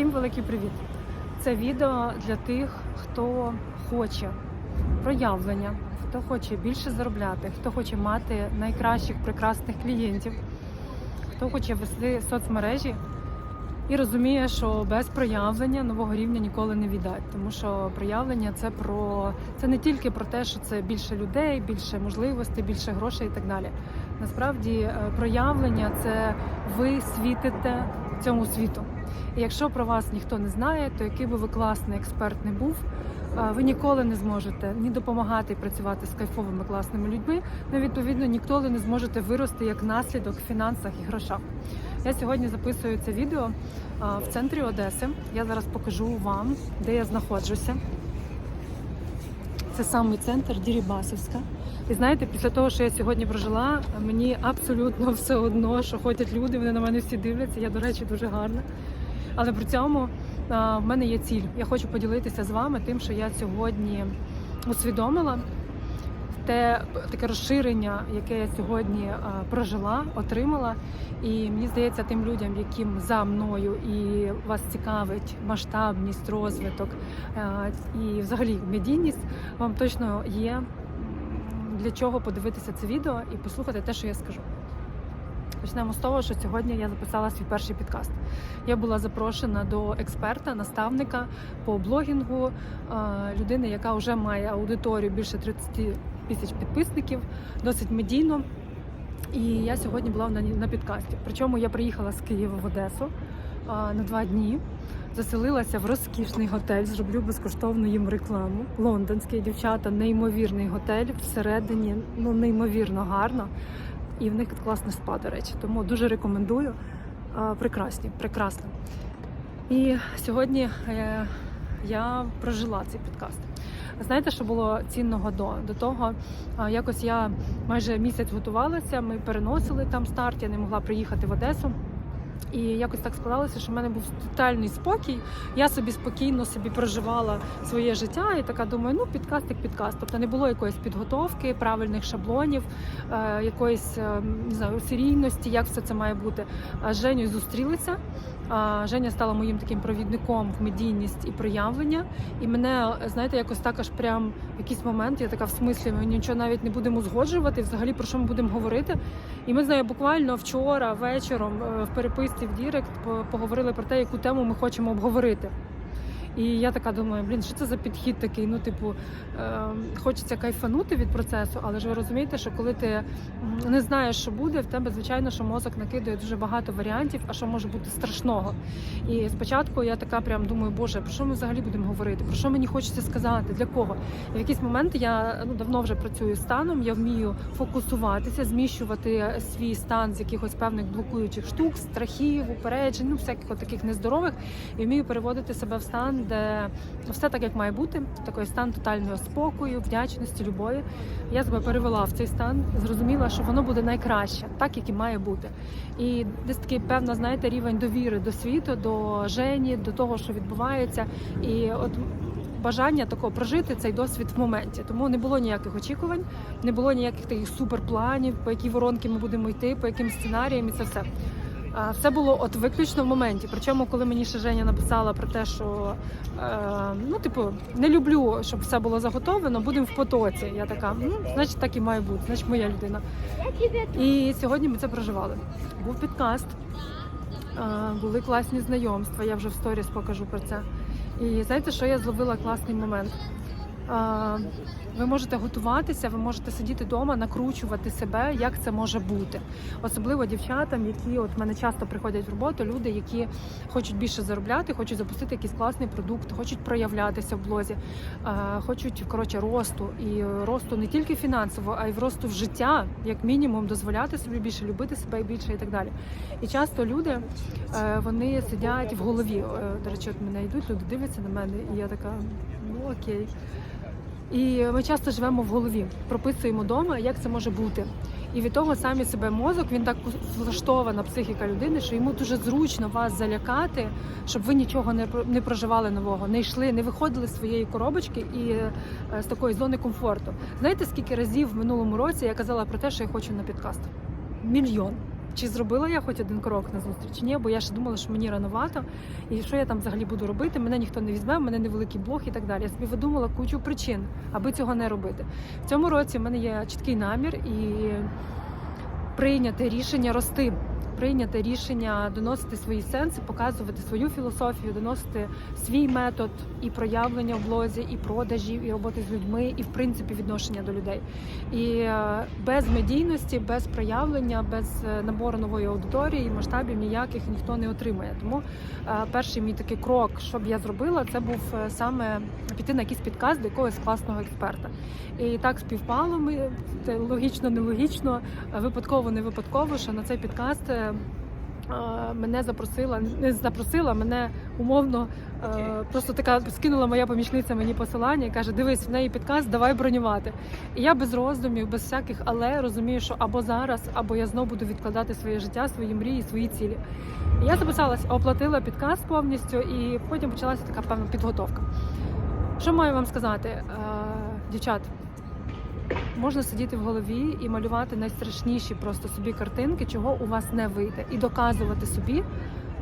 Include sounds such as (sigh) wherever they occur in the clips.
Всім великий привіт! Це відео для тих, хто хоче проявлення, хто хоче більше заробляти, хто хоче мати найкращих прекрасних клієнтів, хто хоче вести соцмережі і розуміє, що без проявлення нового рівня ніколи не віддать. Тому що проявлення це про це не тільки про те, що це більше людей, більше можливостей, більше грошей і так далі. Насправді е, проявлення це ви світите цьому світу. І якщо про вас ніхто не знає, то який би ви класний експерт не був, е, ви ніколи не зможете ні допомагати працювати з кайфовими класними людьми. Ну відповідно ніколи не зможете вирости як наслідок в фінансах і грошах. Я сьогодні записую це відео е, в центрі Одеси. Я зараз покажу вам, де я знаходжуся. Це самий центр Дірібасівська. І знаєте, після того, що я сьогодні прожила, мені абсолютно (laughs) все одно, що ходять люди, вони на мене всі дивляться. Я, до речі, дуже гарна. Але при цьому в мене є ціль. Я хочу поділитися з вами тим, що я сьогодні усвідомила. Те таке розширення, яке я сьогодні прожила, отримала, і мені здається, тим людям, яким за мною і вас цікавить масштабність, розвиток і взагалі медійність, вам точно є для чого подивитися це відео і послухати те, що я скажу. Почнемо з того, що сьогодні я записала свій перший підкаст. Я була запрошена до експерта, наставника по блогінгу, людини, яка вже має аудиторію більше 30 тисяч підписників, досить медійно. І я сьогодні була на, підкасті. Причому я приїхала з Києва в Одесу на два дні. Заселилася в розкішний готель, зроблю безкоштовну їм рекламу. Лондонський дівчата, неймовірний готель всередині, ну неймовірно гарно. І в них класне спа, до речі. Тому дуже рекомендую. Прекрасні, прекрасно. І сьогодні е, я прожила цей підкаст. Знаєте, що було цінного до? До того, якось я майже місяць готувалася, ми переносили там старт, я не могла приїхати в Одесу. І якось так склалося, що в мене був тотальний спокій. Я собі спокійно собі проживала своє життя і така думаю, ну підкаст як підкаст. Тобто не було якоїсь підготовки, правильних шаблонів, е, якоїсь е, не знаю, серійності, як все це має бути. А з Женю зустрілися. Женя стала моїм таким провідником в медійність і проявлення. І мене, знаєте, якось так аж прям в якийсь момент я така в смислі, ми нічого навіть не будемо узгоджувати. Взагалі про що ми будемо говорити. І ми з нею буквально вчора вечором е, в переписці в Дірект по- поговорили про те, яку тему ми хочемо обговорити. І я така думаю, блін, що це за підхід такий? Ну, типу, е, хочеться кайфанути від процесу, але ж ви розумієте, що коли ти не знаєш, що буде, в тебе звичайно, що мозок накидує дуже багато варіантів, а що може бути страшного. І спочатку я така прям думаю, боже, про що ми взагалі будемо говорити? Про що мені хочеться сказати? Для кого? І в якийсь момент я ну давно вже працюю станом, я вмію фокусуватися, зміщувати свій стан з якихось певних блокуючих штук, страхів, упереджень, ну всяких таких нездорових, і вмію переводити себе в стан, де все так, як має бути, такий стан тотального спокою, вдячності, любові. Я себе перевела в цей стан, зрозуміла, що воно буде найкраще, так як і має бути. І десь такий певно, знаєте, рівень довіри до світу, до жені, до того, що відбувається, і от. Бажання такого прожити цей досвід в моменті, тому не було ніяких очікувань, не було ніяких таких суперпланів, по які воронки ми будемо йти, по яким сценаріям і це все. Все було от виключно в моменті. Причому, коли мені ще Женя написала про те, що е, ну, типу, не люблю, щоб все було заготовлено, будемо в потоці. Я така, ну, значить, так і має бути, значить, моя людина. І сьогодні ми це проживали. Був підкаст, е, були класні знайомства. Я вже в сторіс покажу про це. І знаєте, що я зловила класний момент? Ви можете готуватися, ви можете сидіти вдома, накручувати себе, як це може бути. Особливо дівчатам, які от мене часто приходять в роботу, люди, які хочуть більше заробляти, хочуть запустити якийсь класний продукт, хочуть проявлятися в блозі, хочуть коротше росту і росту не тільки фінансово, а й в росту в життя, як мінімум, дозволяти собі більше любити себе більше і так далі. І часто люди е, вони сидять в голові. Е, До речі, от мене йдуть, люди дивляться на мене, і я така, ну окей. І ми часто живемо в голові, прописуємо вдома, як це може бути. І від того самі себе мозок, він так влаштована психіка людини, що йому дуже зручно вас залякати, щоб ви нічого не не проживали нового, не йшли, не виходили з своєї коробочки і е, з такої зони комфорту. Знаєте, скільки разів в минулому році я казала про те, що я хочу на підкаст? Мільйон. Чи зробила я хоч один крок на зустріч? Ні, бо я ще думала, що мені рановато, і що я там взагалі буду робити? Мене ніхто не візьме, в мене невеликий блог і так далі. Я собі видумала кучу причин, аби цього не робити. В цьому році в мене є чіткий намір і прийняти рішення рости. Прийняти рішення доносити свої сенси, показувати свою філософію, доносити свій метод і проявлення в блозі, і продажів, і роботи з людьми, і в принципі відношення до людей. І е, без медійності, без проявлення, без е, набору нової аудиторії, масштабів ніяких ніхто не отримає. Тому е, перший мій такий крок, що б я зробила, це був саме піти на якийсь підкаст до якогось класного експерта. І так співпало ми логічно, нелогічно, випадково, не випадково, що на цей підкаст. Мене запросила, не запросила, мене умовно е, просто така скинула моя помічниця мені посилання і каже: Дивись, в неї підкаст, давай бронювати. І я без роздумів, без всяких, але розумію, що або зараз, або я знову буду відкладати своє життя, свої мрії, свої цілі. І я записалась, оплатила підкаст повністю, і потім почалася така певна підготовка. Що маю вам сказати, е, дівчат? Можна сидіти в голові і малювати найстрашніші просто собі картинки, чого у вас не вийде, і доказувати собі,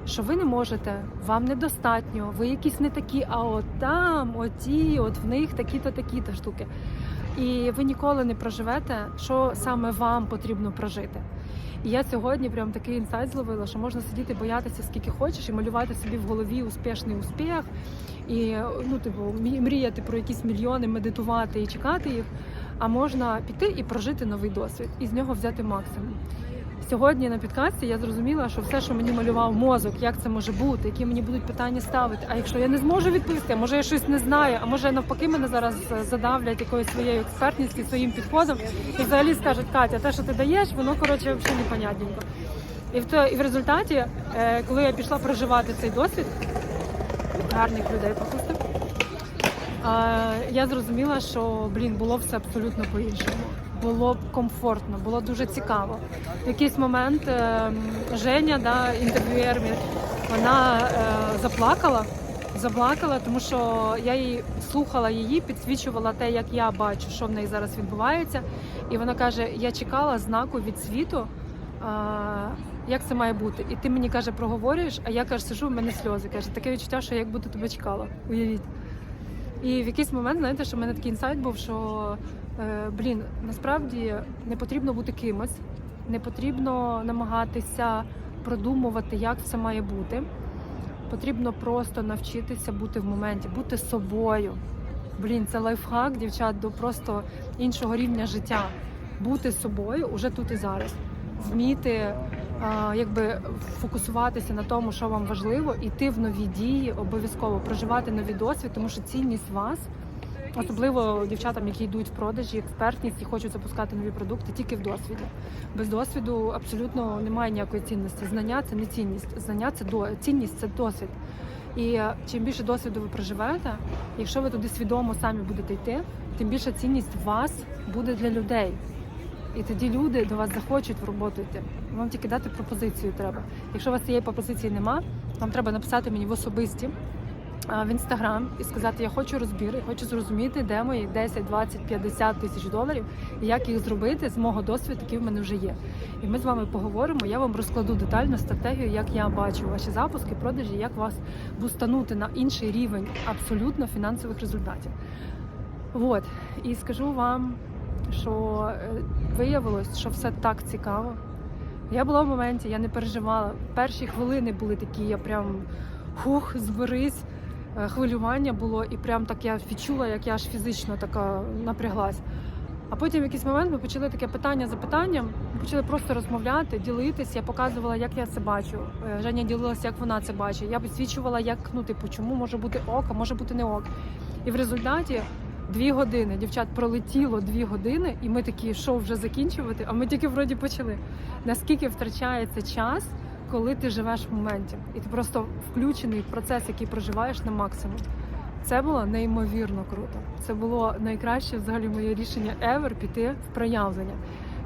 що ви не можете, вам недостатньо, ви якісь не такі, а от там, оті, от в них такі-то, такі-то штуки. І ви ніколи не проживете, що саме вам потрібно прожити. І я сьогодні прям такий інсайт зловила, що можна сидіти, боятися скільки хочеш, і малювати собі в голові успішний успіх, і ну, типу, мріяти про якісь мільйони, медитувати і чекати їх. А можна піти і прожити новий досвід і з нього взяти максимум. Сьогодні на підкасті я зрозуміла, що все, що мені малював мозок, як це може бути, які мені будуть питання ставити. А якщо я не зможу відповісти, може я щось не знаю, а може навпаки мене зараз е, задавлять якоюсь своєю експертністю, своїм підходом, і взагалі скажуть, Катя, те, що ти даєш, воно коротше взагалі непонятненько. І в то і в результаті, е, коли я пішла проживати цей досвід, гарних людей попустив. Е, Я зрозуміла, що блін було все абсолютно по-іншому. Було б комфортно, було дуже цікаво. В якийсь момент е, Женя, да, інтерв'юєр, вона е, заплакала. Заплакала, тому що я її слухала її, підсвічувала те, як я бачу, що в неї зараз відбувається. І вона каже: я чекала знаку від світу, а, як це має бути. І ти мені каже, проговорюєш, а я каже, сижу, в мене сльози. Каже, таке відчуття, що як будто тебе чекала. Уявіть. І в якийсь момент, знаєте, що в мене такий інсайт був, що блін, насправді не потрібно бути кимось, не потрібно намагатися продумувати, як все має бути. Потрібно просто навчитися бути в моменті, бути собою. Блін, це лайфхак, дівчат, до просто іншого рівня життя. Бути собою уже тут і зараз. Вміти а, якби фокусуватися на тому, що вам важливо, іти в нові дії, обов'язково проживати новий досвід, тому що цінність вас, особливо дівчатам, які йдуть в продажі, експертність і хочуть запускати нові продукти, тільки в досвіді. Без досвіду абсолютно немає ніякої цінності. Знання це не цінність. Знання це до цінність це досвід. І е, чим більше досвіду ви проживете, якщо ви туди свідомо самі будете йти, тим більша цінність вас буде для людей. І тоді люди до вас захочуть в роботу йти. Вам тільки дати пропозицію треба. Якщо у вас цієї пропозиції нема, вам треба написати мені в особисті в інстаграм і сказати, я хочу розбір, я хочу зрозуміти, де мої 10, 20, 50 тисяч доларів, і як їх зробити з мого досвіду, який в мене вже є. І ми з вами поговоримо. Я вам розкладу детально стратегію, як я бачу ваші запуски, продажі, як вас бустанути на інший рівень абсолютно фінансових результатів. От і скажу вам, що е, виявилось, що все так цікаво. Я була в моменті, я не переживала. Перші хвилини були такі, я прям хух, зберись. Е, Хвилювання було, і прям так я відчула, як я аж фізично така напряглась. А потім в якийсь момент ми почали таке питання за питанням, ми почали просто розмовляти, ділитись. Я показувала, як я це бачу. Е, Женя ділилася, як вона це бачить. Я підсвічувала, як ну, типу, чому може бути ок, а може бути не ок. І в результаті дві години, дівчат, пролетіло дві години, і ми такі, що вже закінчувати, а ми тільки вроді почали. Наскільки втрачається час, коли ти живеш в моменті, і ти просто включений в процес, який проживаєш на максимум. Це було неймовірно круто. Це було найкраще взагалі моє рішення ever піти в проявлення.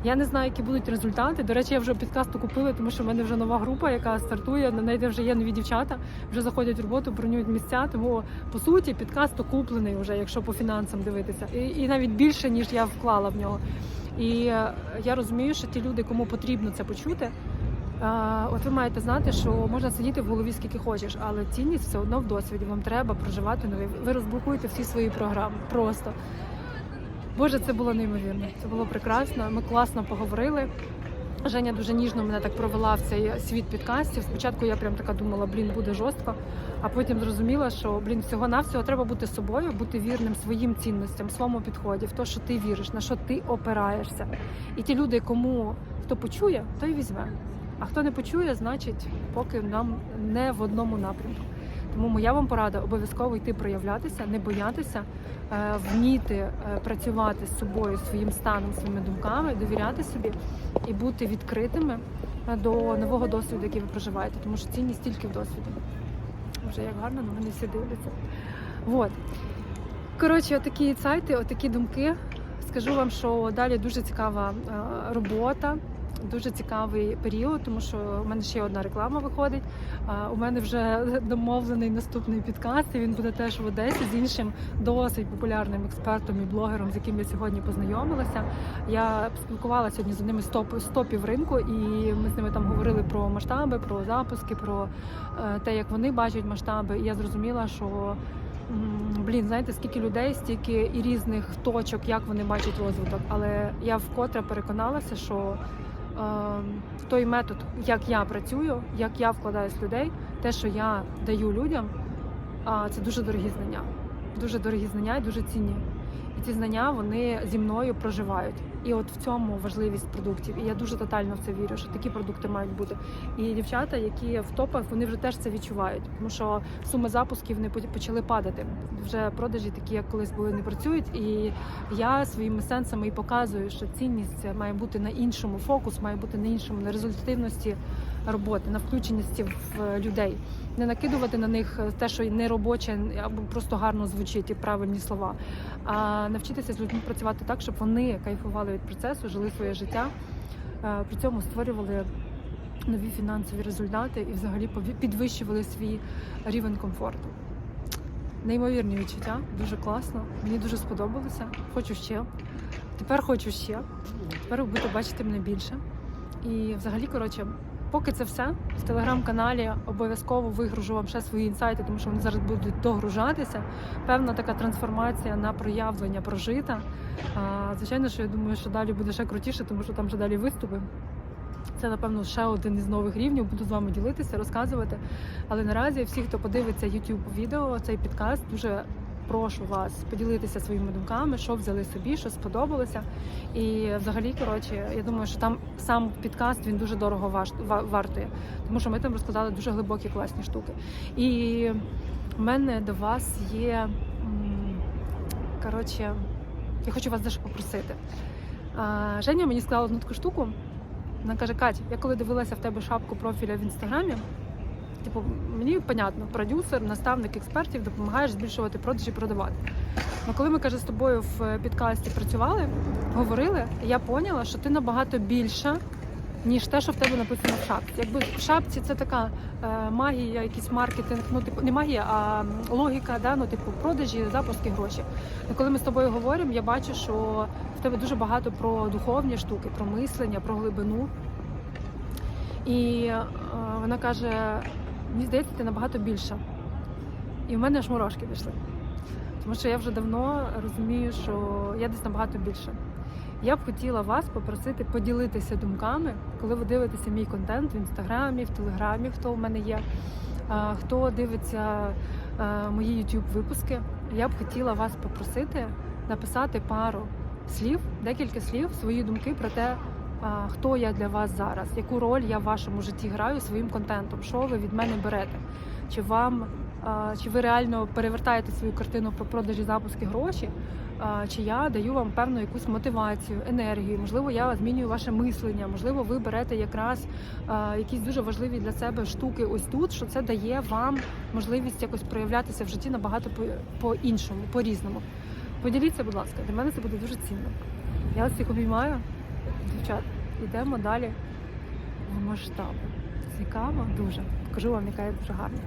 Я не знаю, які будуть результати. До речі, я вже підкасту купила, тому що в мене вже нова група, яка стартує. На неї вже є нові дівчата, вже заходять в роботу, бронюють місця. Тому по суті підкаст окуплений вже, якщо по фінансам дивитися, і, і навіть більше ніж я вклала в нього. І е, я розумію, що ті люди, кому потрібно це почути, От ви маєте знати, що можна сидіти в голові скільки хочеш, але цінність все одно в досвіді. Вам треба проживати нові. Ви розблокуєте всі свої програми. Просто Боже, це було неймовірно. Це було прекрасно. Ми класно поговорили. Женя дуже ніжно мене так провела в цей світ підкастів. Спочатку я прям така думала, блін, буде жорстко, а потім зрозуміла, що блін, всього навсього треба бути собою, бути вірним своїм цінностям, своєму підході, в те, що ти віриш, на що ти опираєшся. І ті люди, кому хто почує, той візьме. А хто не почує, значить, поки нам не в одному напрямку. Тому моя вам порада обов'язково йти проявлятися, не боятися, е, вміти е, працювати з собою, своїм станом, своїми думками, довіряти собі і бути відкритими е, до нового досвіду, який ви проживаєте, тому що цінність тільки в досвіді. Вже як гарно на мене всі дивляться. Вот. Коротше, отакі інсайти, отакі думки. Скажу вам, що далі дуже цікава робота. Дуже цікавий період, тому що у мене ще одна реклама виходить. У мене вже (laughs) домовлений наступний підкаст. і Він буде теж в Одесі з іншим досить популярним експертом і блогером, з яким я сьогодні познайомилася. Я спілкувалася сьогодні з одним з топ з топів ринку, і ми з ними там говорили про масштаби, про запуски, про е, те, як вони бачать масштаби. І я зрозуміла, що блін, знаєте, скільки людей, стільки і різних точок, як вони бачать розвиток. Але я вкотре переконалася, що той метод, як я працюю, як я вкладаюсь в людей, те, що я даю людям, це дуже дорогі знання. Дуже дорогі знання і дуже цінні. І ці знання вони зі мною проживають. І от в цьому важливість продуктів. І я дуже тотально в це вірю, що такі продукти мають бути. І дівчата, які в топах, вони вже теж це відчувають, тому що суми запусків не почали падати. Вже продажі, такі як колись були, не працюють. І я своїми сенсами і показую, що цінність має бути на іншому, фокус має бути на іншому, на результативності роботи, на включеності в людей, не накидувати на них те, що не робоче або просто гарно звучить і правильні слова, а навчитися з людьми працювати так, щоб вони кайфували від процесу, жили своє життя, е, при цьому створювали нові фінансові результати і взагалі підвищували свій рівень комфорту. Неймовірні відчуття, дуже класно. Мені дуже сподобалося. Хочу ще. Тепер хочу ще. Тепер ви будете бачити мене більше. І взагалі, коротше, поки це все в телеграм-каналі обов'язково вигружу вам ще свої інсайти, тому що вони зараз будуть догружатися. Певна така трансформація на проявлення прожита. А, звичайно, що я думаю, що далі буде ще крутіше, тому що там вже далі виступи. Це, напевно, ще один із нових рівнів. Буду з вами ділитися, розказувати. Але наразі всі, хто подивиться YouTube відео, цей підкаст, дуже прошу вас поділитися своїми думками, що взяли собі, що сподобалося. І взагалі, коротше, я думаю, що там сам підкаст він дуже дорого ваш, ва- вартує, тому що ми там розкладали дуже глибокі класні штуки. І в мене до вас є коротше, я хочу вас дещо попросити. Женя мені сказала одну таку штуку. Вона каже: Кать, я коли дивилася в тебе шапку профіля в інстаграмі, типу, мені понятно, продюсер, наставник експертів, допомагаєш збільшувати продажі, продавати. Але коли ми каже з тобою в підкасті працювали, говорили, я поняла, що ти набагато більша. Ніж те, що в тебе написано в шапці. Якби в шапці це така е, магія, якийсь маркетинг, ну типу не магія, а логіка, да, ну типу продажі, запуски, гроші. І коли ми з тобою говоримо, я бачу, що в тебе дуже багато про духовні штуки, про мислення, про глибину. І е, вона каже: мені здається, ти набагато більша. І в мене аж мурашки пішли. Тому що я вже давно розумію, що я десь набагато більше. Я б хотіла вас попросити поділитися думками, коли ви дивитеся мій контент в інстаграмі, в телеграмі, хто в мене є, хто дивиться мої youtube випуски. Я б хотіла вас попросити написати пару слів, декілька слів, свої думки про те, хто я для вас зараз, яку роль я в вашому житті граю своїм контентом, що ви від мене берете, чи вам. Чи ви реально перевертаєте свою картину про продажі запуски гроші? чи я даю вам певну якусь мотивацію, енергію, можливо, я змінюю ваше мислення, можливо, ви берете якраз якісь дуже важливі для себе штуки ось тут, що це дає вам можливість якось проявлятися в житті набагато по- по-іншому, по-різному. Поділіться, будь ласка, для мене це буде дуже цінно. Я вас всіх обіймаю, дівчат, йдемо далі в масштаб. Цікаво, дуже. Покажу вам, яка я дуже гарна.